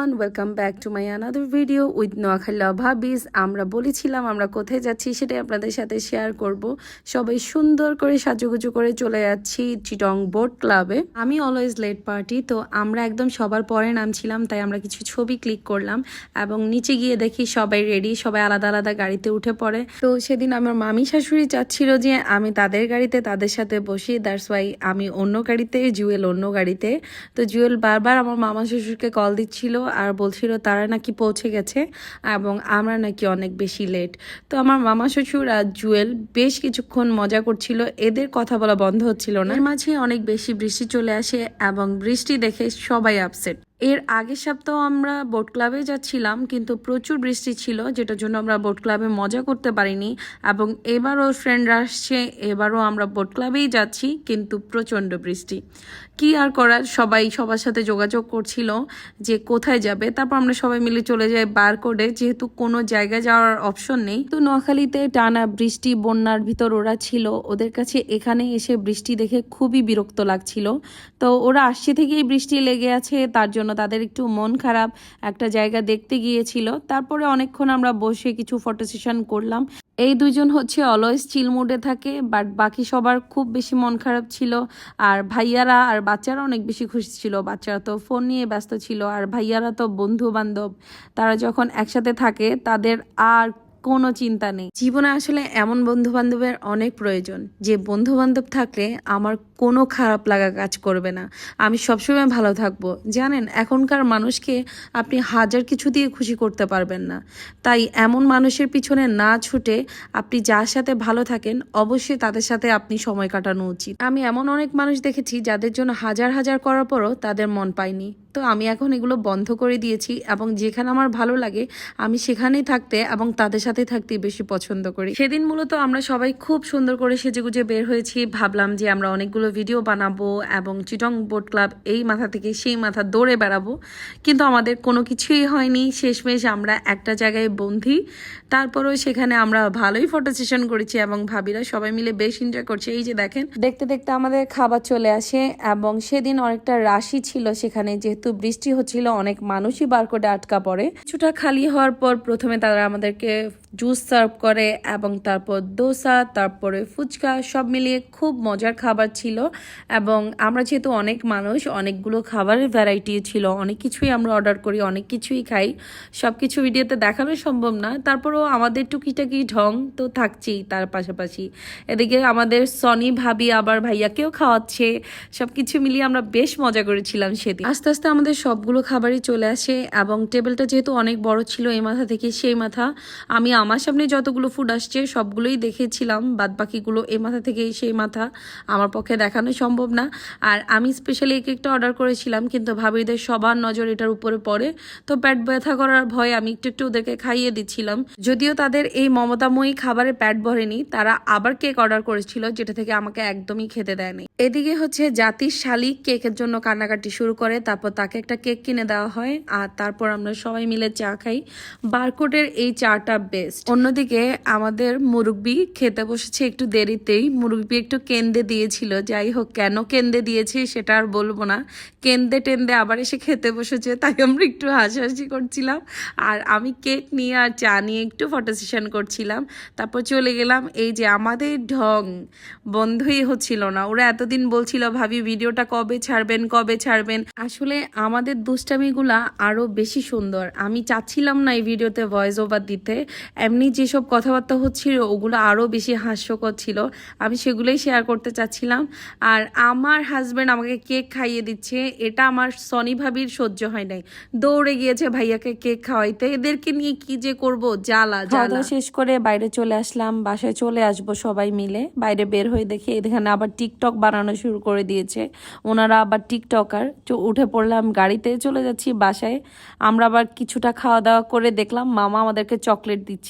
Everyone welcome back to my another video with Noakhali ভাবিস আমরা বলেছিলাম আমরা কোথায় যাচ্ছি, সেটাই আপনাদের সাথে শেয়ার করব। সবাই সুন্দর করে সাজুগুজু করে চলে যাচ্ছি চিটং বোট ক্লাবে আমি অলওয়েজ লেট পার্টি তো আমরা একদম সবার পরে নামছিলাম, তাই আমরা কিছু ছবি ক্লিক করলাম এবং নিচে গিয়ে দেখি সবাই রেডি সবাই আলাদা আলাদা গাড়িতে উঠে পড়ে। তো সেদিন আমার মামি শাশুড়ি চাচ্ছিল যে আমি তাদের গাড়িতে, তাদের সাথে বসি দ্যাটস ওয়াই আমি অন্য গাড়িতে জুয়েল অন্য গাড়িতে। তো জুয়েল বারবার আমার মামা শ্বশুরকে কল দিচ্ছিল আর বলছিল তারা নাকি পৌঁছে গেছে এবং আমরা নাকি অনেক বেশি লেট তো আমার মামা শ্বশুর আর জুয়েল বেশ কিছুক্ষণ মজা করছিল, এদের কথা বলা বন্ধ হচ্ছিল না। মাঝে অনেক বেশি বৃষ্টি চলে আসে এবং বৃষ্টি দেখে সবাই আপসেট এর আগের সপ্তাহ আমরা বোট ক্লাবে যাচ্ছিলাম, কিন্তু প্রচুর বৃষ্টি ছিল, যেটার জন্য আমরা বোট ক্লাবে মজা করতে পারিনি এবং এবারও ফ্রেন্ডরা আসছে, এবারও আমরা বোট ক্লাবেই যাচ্ছি, কিন্তু প্রচণ্ড বৃষ্টি। কি আর করার সবাই সবার সাথে যোগাযোগ করছিল যে কোথায় যাবে, তারপর আমরা সবাই মিলে চলে যাই বার করে যেহেতু কোনো জায়গায় যাওয়ার অপশন নেই। তো নোয়াখালীতে টানা বৃষ্টি, বন্যার ভিতর ওরা ছিল, ওদের কাছে এখানে এসে বৃষ্টি দেখে খুবই বিরক্ত লাগছিল। তো ওরা আসছে থেকেই বৃষ্টি লেগে আছে, তার জন্য তাদের একটু মন খারাপ একটা জায়গা দেখতে গিয়েছিল। তারপরে অনেকক্ষণ আমরা বসে কিছু ফটো সেশন করলাম। এই দুজন হচ্ছে অলওয়েজ চিল মুডে থাকে বাট বাকি সবার খুব বেশি মন খারাপ ছিল। আর ভাইয়ারা আর বাচ্চারা অনেক বেশি খুশি ছিল। বাচ্চারা তো ফোন নিয়ে ব্যস্ত ছিল। আর ভাইয়ারা তো বন্ধু বান্ধব তারা যখন একসাথে থাকে, তাদের আর কোনো চিন্তা নেই। জীবনে আসলে এমন বন্ধু বান্ধবের অনেক প্রয়োজন। যে বন্ধু বান্ধব থাকলে আমার কোনো খারাপ লাগা কাজ করবে না। আমি সবসময় ভালো থাকব। জানেন, এখনকার মানুষকে আপনি হাজার কিছু দিয়ে খুশি করতে পারবেন না। তাই এমন মানুষের পিছনে না ছুটে আপনি যার সাথে ভালো থাকেন, অবশ্যই তাদের সাথে আপনি সময় কাটানো উচিত। আমি এমন অনেক মানুষ দেখেছি যাদের জন্য হাজার হাজার করার পরও তাদের মন পায়নি। তো আমি এখন এগুলো বন্ধ করে দিয়েছি এবং যেখানে আমার ভালো লাগে, আমি সেখানেই থাকতে এবং তাদের সাথে থাকতে বেশি পছন্দ করি। সেদিন মূলত আমরা সবাই খুব সুন্দর করে সেজেগুজে বের হয়েছি। ভাবলাম যে আমরা অনেকগুলো ভিডিও বানাবো এবং চিটং বোট ক্লাব এই মাথা থেকে সেই মাথা দৌড়ে বেড়াবো। কিন্তু আমাদের কোনো কিছুই হয়নি। শেষমেশ আমরা একটা জায়গায় বন্ধি তারপরেও সেখানে আমরা ভালোই ফটো সেশন করেছি এবং ভাবিরা সবাই মিলে বেশ এনজয় করছে। এই যে দেখেন, দেখতে দেখতে আমাদের খাবার চলে আসে এবং সেদিন অনেকটা রাশি ছিল সেখানে যেহেতু বৃষ্টি হচ্ছিল অনেক মানুষই বারকোডে আটকা পড়ে। কিছুটা খালি হওয়ার পর প্রথমে তারা আমাদেরকে জুস সার্ভ করে এবং তারপর দোসা, তারপরে ফুচকা, সব মিলিয়ে খুব মজার খাবার ছিল। এবং আমরা যেহেতু অনেক মানুষ, অনেকগুলো খাবারের ভ্যারাইটি ছিল। অনেক কিছুই আমরা অর্ডার করি, অনেক কিছুই খাই। সব কিছু ভিডিওতে দেখানো সম্ভব না। তারপরেও আমাদের টুকিটাকি ঢং তো থাকছেই তার পাশাপাশি। এদিকে আমাদের সনি ভাবি আবার ভাইয়াকেও খাওয়াচ্ছে। সব কিছু মিলিয়ে আমরা বেশ মজা করেছিলাম সেদিন। আস্তে আস্তে আমাদের সবগুলো খাবারই চলে আসে এবং টেবিলটা যেহেতু অনেক বড় ছিল এই মাথা থেকে সেই মাথা আমি আমার সামনে যতগুলো ফুড আসছে, সবগুলোই দেখেছিলাম। বাদ বাকিগুলো এই মাথা থেকে সেই মাথা। আমার পক্ষে দেখানো সম্ভব না। আর আমি স্পেশালি এক একটা অর্ডার করেছিলাম, কিন্তু ভাবিদের সবার নজর এটার উপরে পড়ে। তো পেট ব্যথা করার ভয়ে আমি একটু একটু ওদেরকে খাইয়ে দিচ্ছিলাম। যদিও তাদের এই মমতাময়ী খাবারে প্যাট ভরেনি, তারা আবার কেক অর্ডার করেছিল, যেটা থেকে আমাকে একদমই খেতে দেয়নি। এদিকে হচ্ছে জাতির শালিক কেকের জন্য কান্নাকাটি শুরু করে, তারপর তাকে একটা কেক কিনে দেওয়া হয়, আর তারপর আমরা সবাই মিলে চা খাই। বারকোটের এই চাটা বেস্ট অন্যদিকে আমাদের মুরব্বি খেতে বসেছে একটু দেরিতেই। মুরব্বি একটু কেন্দে দিয়েছিল। যাই হোক, কেন কেন্দে দিয়েছে সেটা আর বলব না। কেন্দে টেন্দে আবার এসে খেতে বসেছে, তাই আমরা একটু হাসাহাসি করছিলাম। আর আমি কেক নিয়ে আর চা নিয়ে একটু ফটো সেশন করছিলাম। তারপর চলে গেলাম এই যে আমাদের ঢং। বন্ধই হচ্ছিল না। ওরা এতদিন বলছিল, ভাবি, ভিডিওটা কবে ছাড়বেন কবে ছাড়বেন? আসলে আমাদের দুষ্টামিগুলা আরও বেশি সুন্দর। আমি চাচ্ছিলাম না এই ভিডিওতে ভয়েস ওভার দিতে। এমনি যেসব কথাবার্তা হচ্ছিল ওগুলো আরও বেশি হাস্যকর ছিল। আমি সেগুলোই শেয়ার করতে চাচ্ছিলাম। আর আমার হাজব্যান্ড আমাকে কেক খাইয়ে দিচ্ছে। এটা আমার সনি ভাবির সহ্য হয় নাই। দৌড়ে গিয়েছে ভাইয়াকে কেক খাওয়াইতে। এদেরকে নিয়ে কি যে করব? জ্বালা জ্বালা। শেষ করে বাইরে চলে আসলাম। বাসায় চলে আসব সবাই মিলে। বাইরে বের হয়ে দেখে এখানে আবার টিকটক বানানো শুরু করে দিয়েছে। ওনারা আবার টিকটকার তো উঠে পড়লাম গাড়িতে চলে যাচ্ছি বাসায়। আমরা আবার কিছুটা খাওয়া দাওয়া করে দেখলাম মামা আমাদেরকে চকলেট দিচ্ছে।